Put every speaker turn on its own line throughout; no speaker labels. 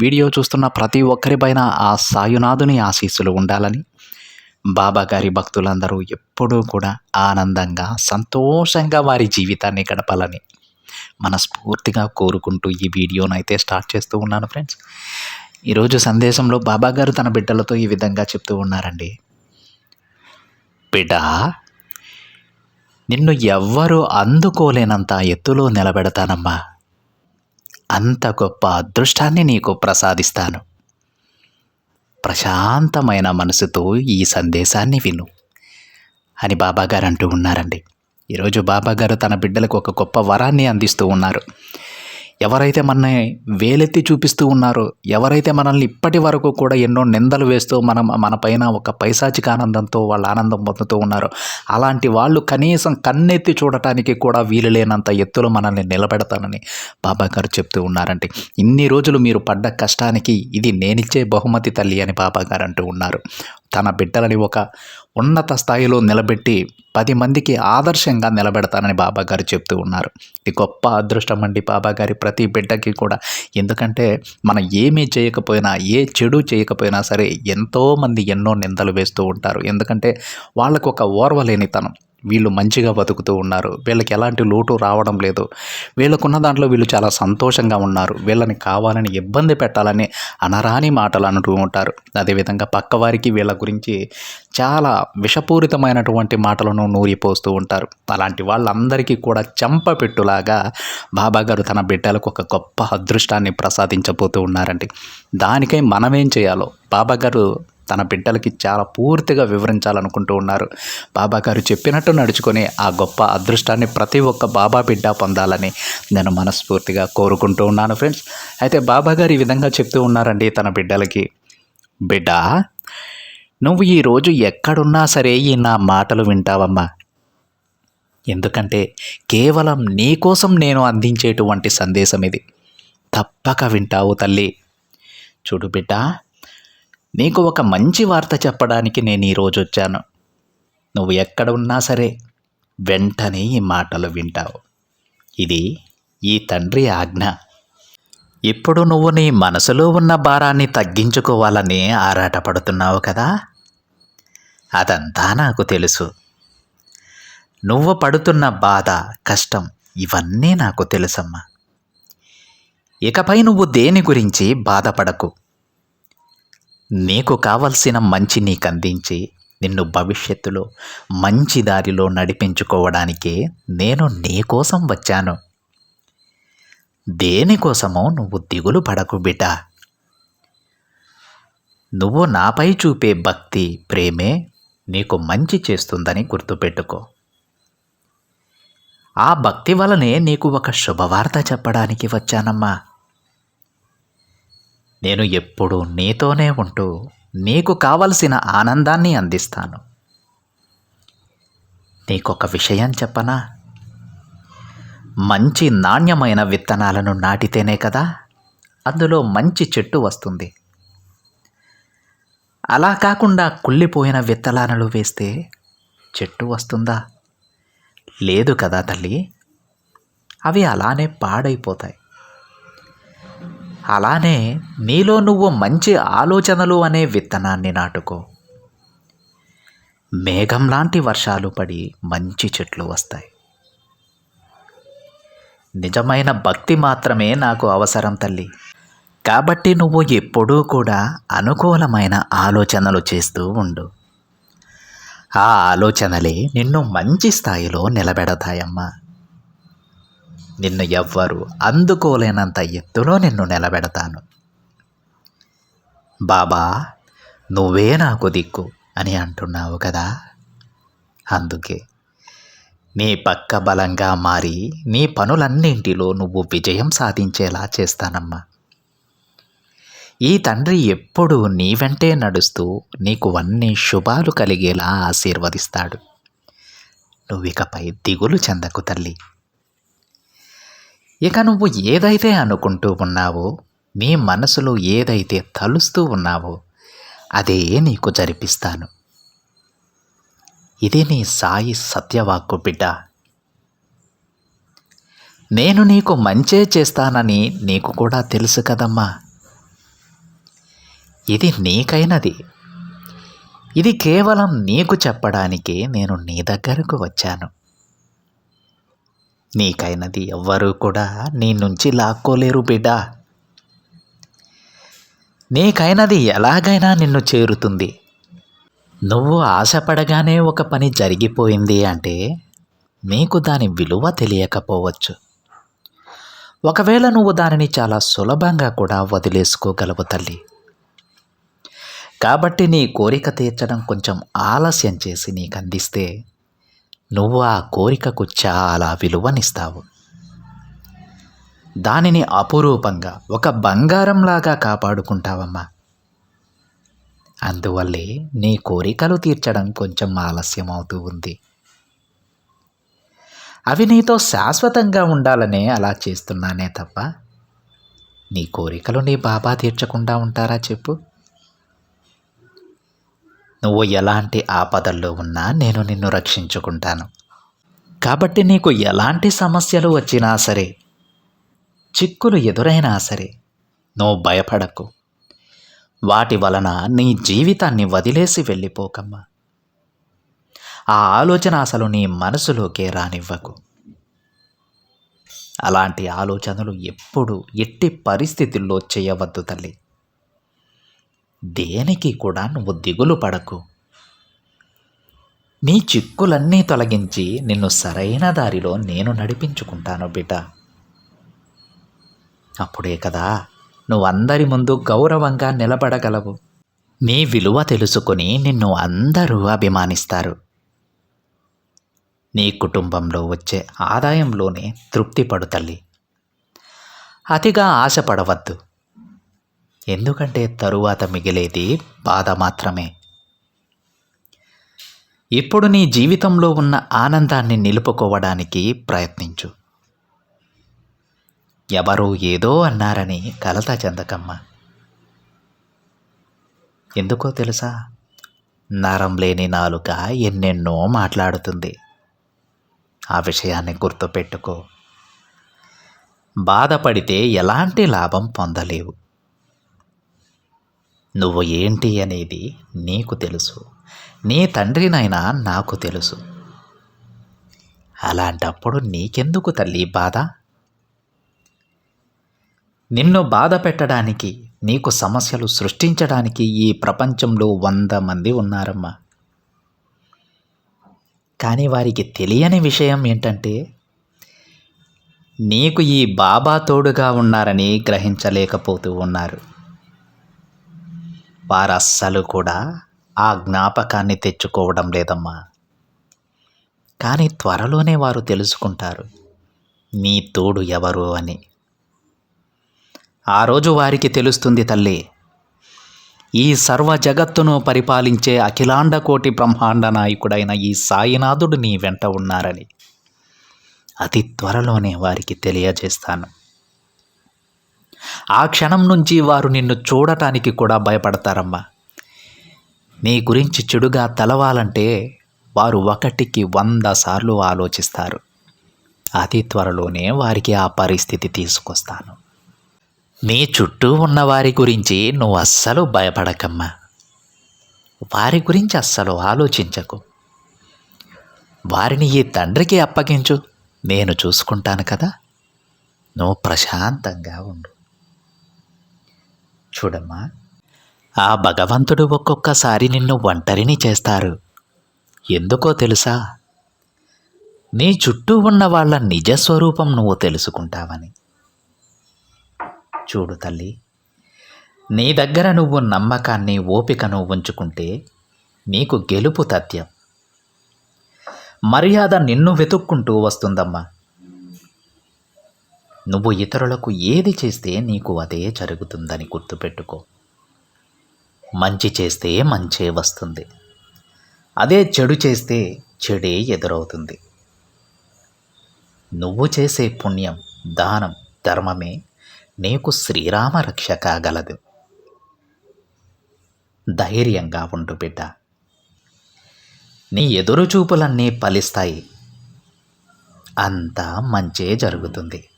Video చూస్తున్న ప్రతి ఒక్కరిపైన ఆ సాయునాథుని ఆశీస్సులు ఉండాలని బాబా గారి భక్తులందరూ ఎప్పుడూ కూడా ఆనందంగా సంతోషంగా వారి జీవితాన్ని గడపాలని మనస్ఫూర్తిగా కోరుకుంటూ ఈ వీడియోను అయితే స్టార్ట్ చేస్తూ ఉన్నాను ఫ్రెండ్స్. ఈరోజు సందేశంలో బాబా గారు తన బిడ్డలతో ఈ విధంగా చెప్తూ ఉన్నారండి. బిడ్డ నిన్ను ఎవ్వరూ అందుకోలేనంత ఎత్తులో నిలబెడతానమ్మా. అంత గొప్ప అదృష్టాన్ని నీకు ప్రసాదిస్తాను. ప్రశాంతమైన మనసుతో ఈ సందేశాన్ని విను. అని బాబాగారు అంటూ ఉన్నారండి. ఈరోజు బాబాగారు తన బిడ్డలకు ఒక గొప్ప వరాన్ని అందిస్తూ ఉన్నారు. ఎవరైతే మనల్ని వేలెత్తి చూపిస్తూ ఉన్నారో ఎవరైతే మనల్ని ఇప్పటి వరకు కూడా ఎన్నో నిందలు వేస్తూ మనం మన పైన ఒక పైశాచిక ఆనందంతో వాళ్ళ ఆనందం పొందుతూ ఉన్నారో అలాంటి వాళ్ళు కనీసం కన్నెత్తి చూడటానికి కూడా వీలు లేనంత ఎత్తులో మనల్ని నిలబెడతానని బాబా గారు చెప్తూ ఉన్నారంటే ఇన్ని రోజులు మీరు పడ్డ కష్టానికి ఇది నేనిచ్చే బహుమతి తల్లి అని బాబా గారు అంటూ ఉన్నారు. తన బిడ్డలని ఒక ఉన్నత స్థాయిలో నిలబెట్టి పది మందికి ఆదర్శంగా నిలబెడతానని బాబా గారు చెప్తూ ఉన్నారు. ఇది గొప్ప అదృష్టం అండి బాబా గారి ప్రతి బిడ్డకి కూడా. ఎందుకంటే మనం ఏమీ చేయకపోయినా ఏ చెడు చేయకపోయినా సరే ఎంతోమంది ఎన్నో నిందలు వేస్తూ ఉంటారు. ఎందుకంటే వాళ్ళకు ఒక ఓర్వలేనితనం. వీళ్ళు మంచిగా బతుకుతూ ఉన్నారు. వీళ్ళకి ఎలాంటి లోటు రావడం లేదు. వీళ్ళకున్న దాంట్లో వీళ్ళు చాలా సంతోషంగా ఉన్నారు. వీళ్ళని కావాలని ఇబ్బంది పెట్టాలని అనరాని మాటలు అంటూ ఉంటారు. అదేవిధంగా పక్కవారికి వీళ్ళ గురించి చాలా విషపూరితమైనటువంటి మాటలను నూరిపోస్తూ ఉంటారు. అలాంటి వాళ్ళందరికీ కూడా చెంపపెట్టులాగా బాబాగారు తన బిడ్డలకు ఒక గొప్ప అదృష్టాన్ని ప్రసాదించబోతూ ఉన్నారండి. దానికై మనమేం చేయాలో? బాబాగారు తన బిడ్డలకి చాలా పూర్తిగా వివరించాలనుకుంటూ ఉన్నారు. బాబా గారు చెప్పినట్టు నడుచుకొని ఆ గొప్ప అదృష్టాన్ని ప్రతి ఒక్క బాబా బిడ్డ పొందాలని నేను మనస్ఫూర్తిగా కోరుకుంటూ ఉన్నాను ఫ్రెండ్స్. అయితే బాబా గారు ఈ విధంగా చెప్తూ ఉన్నారండి తన బిడ్డలకి. బిడ్డ నువ్వు ఈరోజు ఎక్కడున్నా సరే ఈ నా మాటలు వింటావమ్మా. ఎందుకంటే కేవలం నీ కోసం నేను అందించేటువంటి సందేశం ఇది. తప్పక వింటావు తల్లి. చూడు బిడ్డ నీకు ఒక మంచి వార్త చెప్పడానికి నేను ఈరోజు వచ్చాను. నువ్వు ఎక్కడ ఉన్నా సరే వెంటనే ఈ మాటలు వింటావు. ఇది ఈ తండ్రి ఆజ్ఞ. ఇప్పుడు నువ్వు నీ మనసులో ఉన్న భారాన్ని తగ్గించుకోవాలని ఆరాటపడుతున్నావు కదా? అదంతా నాకు తెలుసు. నువ్వు పడుతున్న బాధ కష్టం ఇవన్నీ నాకు తెలుసమ్మా. ఇకపై నువ్వు దేని గురించి బాధపడకు. నీకు కావలసిన మంచి నీకు అందించి నిన్ను భవిష్యత్తులో మంచి దారిలో నడిపించుకోవడానికే నేను నీకోసం వచ్చాను. దేనికోసమో నువ్వు దిగులు పడకు బిడ్డ. నువ్వు నాపై చూపే భక్తి ప్రేమే నీకు మంచి చేస్తుందని గుర్తుపెట్టుకో. ఆ భక్తి వలనే నీకు ఒక శుభవార్త చెప్పడానికి వచ్చానమ్మా. నేను ఎప్పుడు నీతోనే ఉంటూ నీకు కావలసిన ఆనందాన్ని అందిస్తాను. నీకొక విషయం చెప్పనా? మంచి నాణ్యమైన విత్తనాలను నాటితేనే కదా అందులో మంచి చెట్టు వస్తుంది. అలా కాకుండా కుళ్ళిపోయిన విత్తనాలు వేస్తే చెట్టు వస్తుందా? లేదు కదా తల్లి. అవి అలానే పాడైపోతాయి. అలానే నీలో నువ్వు మంచి ఆలోచనలు అనే విత్తనాన్ని నాటుకో. మేఘం లాంటి వర్షాలు పడి మంచి చెట్లు వస్తాయి. నిజమైన భక్తి మాత్రమే నాకు అవసరం తల్లి. కాబట్టి నువ్వు ఎప్పుడూ కూడా అనుకూలమైన ఆలోచనలు చేస్తూ ఉండు. ఆ ఆలోచనలే నిన్ను మంచి స్థాయిలో నిలబెడతాయమ్మా. నిన్ను ఎవ్వరు అందుకోలేనంత ఎత్తులో నిన్ను నిలబెడతాను. బాబా నువ్వే నాకు దిక్కు అని అంటున్నావు కదా? అందుకే నీ పక్క బలంగా మారి నీ పనులన్నింటిలో నువ్వు విజయం సాధించేలా చేస్తానమ్మా. ఈ తండ్రి ఎప్పుడూ నీ వెంటే నడుస్తూ నీకు అన్ని శుభాలు కలిగేలా ఆశీర్వదిస్తాడు. నువ్వికపై దిగులు చెందకు తల్లి. ఇక నువ్వు ఏదైతే అనుకుంటూ ఉన్నావో నీ మనసులో ఏదైతే తలుస్తూ ఉన్నావో అదే నీకు జరిపిస్తాను. ఇది నీ సాయి సత్యవాక్కు బిడ్డ. నేను నీకు మంచే చేస్తానని నీకు కూడా తెలుసు కదమ్మా. ఇది నీకైనది. ఇది కేవలం నీకు చెప్పడానికే నేను నీ దగ్గరకు వచ్చాను. నీకైనది ఎవ్వరూ కూడా నీ నుంచి లాక్కోలేరు బిడ్డ. నీకైనది ఎలాగైనా నిన్ను చేరుతుంది. నువ్వు ఆశపడగానే ఒక పని జరిగిపోయింది అంటే నీకు దాని విలువ తెలియకపోవచ్చు. ఒకవేళ నువ్వు దానిని చాలా సులభంగా కూడా వదిలేసుకోగలవు తల్లి. కాబట్టి నీ కోరిక తీర్చడం కొంచెం ఆలస్యం చేసి నీకు అందిస్తే నువ్వు ఆ కోరికకు చాలా విలువనిస్తావు. దానిని అపురూపంగా ఒక బంగారంలాగా కాపాడుకుంటావమ్మా. అందువల్లే నీ కోరికలు తీర్చడం కొంచెం ఆలస్యం అవుతూ ఉంది. అవి నీతో శాశ్వతంగా ఉండాలనే అలా చేస్తున్నానే తప్ప నీ కోరికలు నీ బాబా తీర్చకుండా ఉంటారా చెప్పు. నువ్వు ఎలాంటి ఆపదల్లో ఉన్నా నేను నిన్ను రక్షించుకుంటాను. కాబట్టి నీకు ఎలాంటి సమస్యలు వచ్చినా సరే చిక్కులు ఎదురైనా సరే నువ్వు భయపడకు. వాటి వలన నీ జీవితాన్ని వదిలేసి వెళ్ళిపోకమ్మా. ఆ ఆలోచన అసలు నీ మనసులోకే రానివ్వకు. అలాంటి ఆలోచనలు ఎప్పుడు ఎట్టి పరిస్థితుల్లో చేయవద్దు తల్లి. దేనికి కూడా నువ్వు దిగులు పడకు. నీ చిక్కులన్నీ తొలగించి నిన్ను సరైన దారిలో నేను నడిపించుకుంటాను బిడ్డ. అప్పుడే కదా నువ్వు అందరి ముందు గౌరవంగా నిలబడగలవు. నీ విలువ తెలుసుకుని నిన్ను అందరూ అభిమానిస్తారు. నీ కుటుంబంలో వచ్చే ఆదాయంలోనే తృప్తి పడు తల్లి. అతిగా ఆశపడవద్దు. ఎందుకంటే తరువాత మిగిలేది బాధ మాత్రమే. ఇప్పుడు నీ జీవితంలో ఉన్న ఆనందాన్ని నిలుపుకోవడానికి ప్రయత్నించు. ఎవరో ఏదో అన్నారని కలత చెందకమ్మ. ఎందుకో తెలుసా? నరం లేని నాలుక ఎన్నెన్నో మాట్లాడుతుంది. ఆ విషయాన్ని గుర్తుపెట్టుకో. బాధపడితే ఎలాంటి లాభం పొందలేవు. నువ్వు ఏంటి అనేది నీకు తెలుసు. నీ తండ్రినైనా నాకు తెలుసు. అలాంటప్పుడు నీకెందుకు తల్లి బాధ? నిన్ను బాధ పెట్టడానికి నీకు సమస్యలు సృష్టించడానికి ఈ ప్రపంచంలో వంద మంది ఉన్నారమ్మా. కానీ వారికి తెలియని విషయం ఏంటంటే నీకు ఈ బాబా తోడుగా ఉన్నారని గ్రహించలేకపోతూ ఉన్నారు. వారు అస్సలు కూడా ఆ జ్ఞాపకాన్ని తెచ్చుకోవడం లేదమ్మా. కానీ త్వరలోనే వారు తెలుసుకుంటారు నీ తోడు ఎవరు అని. ఆ రోజు వారికి తెలుస్తుంది తల్లి ఈ సర్వ జగత్తును పరిపాలించే అఖిలాండ కోటి బ్రహ్మాండ నాయకుడైన ఈ సాయినాథుడు నీ వెంట ఉన్నారని. అతి త్వరలోనే వారికి తెలియజేస్తాను. ఆ క్షణం నుంచి వారు నిన్ను చూడటానికి కూడా భయపడతారమ్మా. నీ గురించి చెడుగా తలవాలంటే వారు ఒకటికి వంద సార్లు ఆలోచిస్తారు. అతి త్వరలోనే వారికి ఆ పరిస్థితి తీసుకొస్తాను. నీ చుట్టూ ఉన్న వారి గురించి నువ్వు అస్సలు భయపడకమ్మా. వారి గురించి అస్సలు ఆలోచించకు. వారిని ఈ తండ్రికి అప్పగించు. నేను చూసుకుంటాను కదా. నువ్వు ప్రశాంతంగా ఉండు. చూడమ్మా. ఆ భగవంతుడు ఒక్కొక్కసారి నిన్ను ఒంటరిని చేస్తారు. ఎందుకో తెలుసా? నీ చుట్టూ ఉన్న వాళ్ళ నిజస్వరూపం నువ్వు తెలుసుకుంటావని. చూడు తల్లి నీ దగ్గర నువ్వు నమ్మకాన్ని ఓపికను ఉంచుకుంటే నీకు గెలుపు తథ్యం. మర్యాద నిన్ను వెతుక్కుంటూ వస్తుందమ్మా. నువ్వు ఇతరులకు ఏది చేస్తే నీకు అదే జరుగుతుందని గుర్తుపెట్టుకో. మంచి చేస్తే మంచే వస్తుంది. అదే చెడు చేస్తే చెడే ఎదురవుతుంది. నువ్వు చేసే పుణ్యం దానం ధర్మమే నీకు శ్రీరామ రక్ష కాగలదు ధైర్యంగా ఉండు బిడ్డ. నీ ఎదురు చూపులన్నీ ఫలిస్తాయి. అంతా మంచే జరుగుతుంది.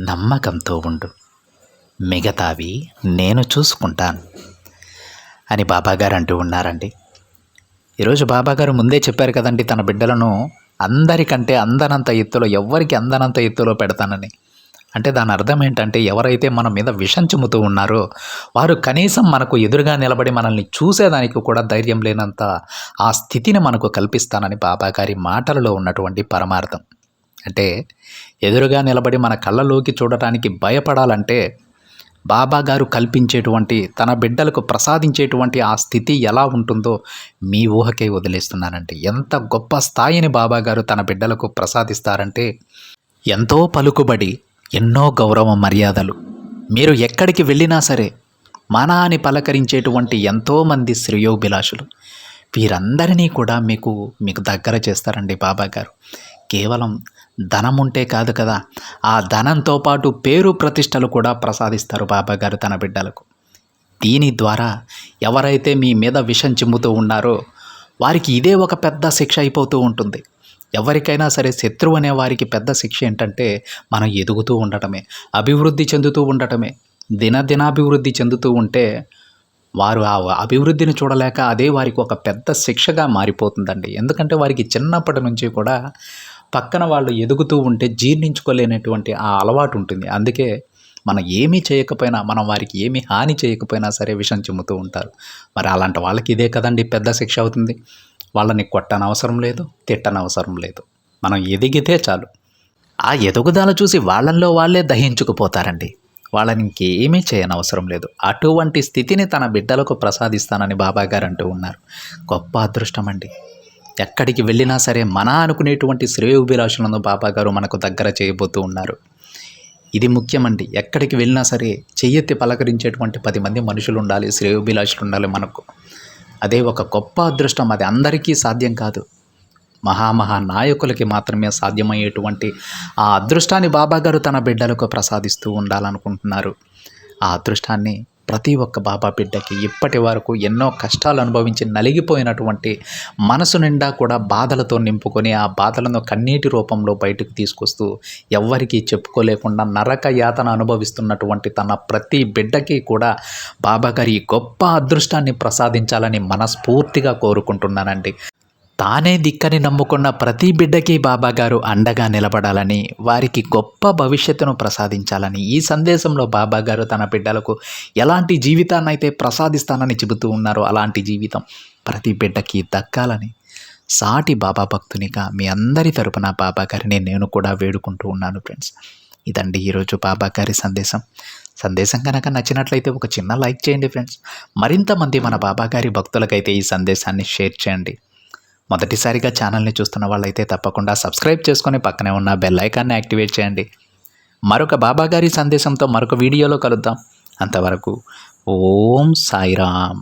నమ్మకంతో ఉండు. మిగతావి నేను చూసుకుంటాను. అని బాబాగారు అంటూ ఉన్నారండి. ఈరోజు బాబాగారు ముందే చెప్పారు కదండి తన బిడ్డలను అందరికంటే అందనంత ఎత్తులో ఎవ్వరికి అందనంత ఎత్తులో పెడతానని. అంటే దాని అర్థం ఏంటంటే ఎవరైతే మన మీద విషం చిమ్ముతూ ఉన్నారో వారు కనీసం మనకు ఎదురుగా నిలబడి మనల్ని చూసేదానికి కూడా ధైర్యం లేనంత ఆ స్థితిని మనకు కల్పిస్తానని బాబాగారి మాటలలో ఉన్నటువంటి పరమార్థం. అంటే ఎదురుగా నిలబడి మన కళ్ళలోకి చూడటానికి భయపడాలంటే బాబా గారు కల్పించేటువంటి తన బిడ్డలకు ప్రసాదించేటువంటి ఆ స్థితి ఎలా ఉంటుందో మీ ఊహకే వదిలేస్తున్నానండి. ఎంత గొప్ప స్థాయిని బాబా గారు తన బిడ్డలకు ప్రసాదిస్తారంటే ఎంతో పలుకుబడి ఎన్నో గౌరవ మర్యాదలు. మీరు ఎక్కడికి వెళ్ళినా సరే మన అని పలకరించేటువంటి ఎంతోమంది శ్రేయోభిలాషులు. వీరందరినీ కూడా మీకు మీకు దగ్గర చేస్తారండి బాబా గారు. కేవలం ధనం ఉంటే కాదు కదా. ఆ ధనంతో పాటు పేరు ప్రతిష్టలు కూడా ప్రసాదిస్తారు బాబాగారు తన బిడ్డలకు. దీని ద్వారా ఎవరైతే మీ మీద విషం చిమ్ముతూ ఉన్నారో వారికి ఇదే ఒక పెద్ద శిక్ష అయిపోతూ ఉంటుంది. ఎవరికైనా సరే శత్రువు అనే వారికి పెద్ద శిక్ష ఏంటంటే మనం ఎదుగుతూ ఉండటమే అభివృద్ధి చెందుతూ ఉండటమే. దినదినాభివృద్ధి చెందుతూ ఉంటే వారు ఆ అభివృద్ధిని చూడలేక అదే వారికి ఒక పెద్ద శిక్షగా మారిపోతుందండి. ఎందుకంటే వారికి చిన్నప్పటి నుంచి కూడా పక్కన వాళ్ళు ఎదుగుతూ ఉంటే జీర్ణించుకోలేనటువంటి ఆ అలవాటు ఉంటుంది. అందుకే మనం ఏమీ చేయకపోయినా మనం వారికి ఏమీ హాని చేయకపోయినా సరే విషం చిమ్ముతూ ఉంటారు. మరి అలాంటి వాళ్ళకి ఇదే కదండి పెద్ద శిక్ష అవుతుంది. వాళ్ళని కొట్టనవసరం లేదు తిట్టనవసరం లేదు. మనం ఎదిగితే చాలు. ఆ ఎదుగుదల చూసి వాళ్ళల్లో వాళ్ళే దహించుకుపోతారండి. వాళ్ళని ఇంకేమీ చేయనవసరం లేదు. అటువంటి స్థితిని తన బిడ్డలకు ప్రసాదిస్తానని బాబా గారు అంటూ ఉన్నారు. గొప్ప అదృష్టం అండి ఎక్కడికి వెళ్ళినా సరే మన అనుకునేటువంటి శ్రేయోభిలాషులను బాబా గారు మనకు దగ్గర చేయబోతూ ఉన్నారు. ఇది ముఖ్యమండి. ఎక్కడికి వెళ్ళినా సరే చెయ్యెత్తి పలకరించేటువంటి పది మంది మనుషులు ఉండాలి శ్రేయోభిలాషులు ఉండాలి మనకు. అదే ఒక గొప్ప అదృష్టం. అది అందరికీ సాధ్యం కాదు. మహామహా నాయకులకి మాత్రమే సాధ్యమయ్యేటువంటి ఆ అదృష్టాన్ని బాబాగారు తన బిడ్డలకు ప్రసాదిస్తూ ఉండాలనుకుంటున్నారు. ఆ అదృష్టాన్ని ప్రతి ఒక్క బాబా బిడ్డకి ఇప్పటి వరకు ఎన్నో కష్టాలు అనుభవించి నలిగిపోయినటువంటి మనసు నిండా కూడా బాధలతో నింపుకొని ఆ బాధలను కన్నీటి రూపంలో బయటకు తీసుకొస్తూ ఎవ్వరికీ చెప్పుకోలేకుండా నరక యాతన అనుభవిస్తున్నటువంటి తన ప్రతి బిడ్డకి కూడా బాబా గారి గొప్ప అదృష్టాన్ని ప్రసాదించాలని మనస్ఫూర్తిగా కోరుకుంటున్నానండి. తానే దిక్కని నమ్ముకున్న ప్రతి బిడ్డకి బాబాగారు అండగా నిలబడాలని వారికి గొప్ప భవిష్యత్తును ప్రసాదించాలని ఈ సందేశంలో బాబాగారు తన బిడ్డలకు ఎలాంటి జీవితాన్ని అయితే ప్రసాదిస్తానని చెబుతూ ఉన్నారో అలాంటి జీవితం ప్రతి బిడ్డకి దక్కాలని సాటి బాబా భక్తునిగా మీ అందరి తరపున బాబా గారిని నేను కూడా వేడుకుంటూ ఉన్నాను ఫ్రెండ్స్. ఇదండి ఈరోజు బాబా గారి సందేశం. సందేశం కనుక నచ్చినట్లయితే ఒక చిన్న లైక్ చేయండి ఫ్రెండ్స్. మరింత మంది మన బాబా గారి భక్తులకైతే ఈ సందేశాన్ని షేర్ చేయండి. మొదటిసారిగా ఛానల్ని చూస్తున్న వాళ్ళైతే తప్పకుండా సబ్స్క్రైబ్ చేసుకొని పక్కనే ఉన్న బెల్ ఐకాన్ని యాక్టివేట్ చేయండి. మరొక బాబా గారి సందేశంతో మరొక వీడియోలో కలుద్దాం. అంతవరకు ఓం సాయిరామ్.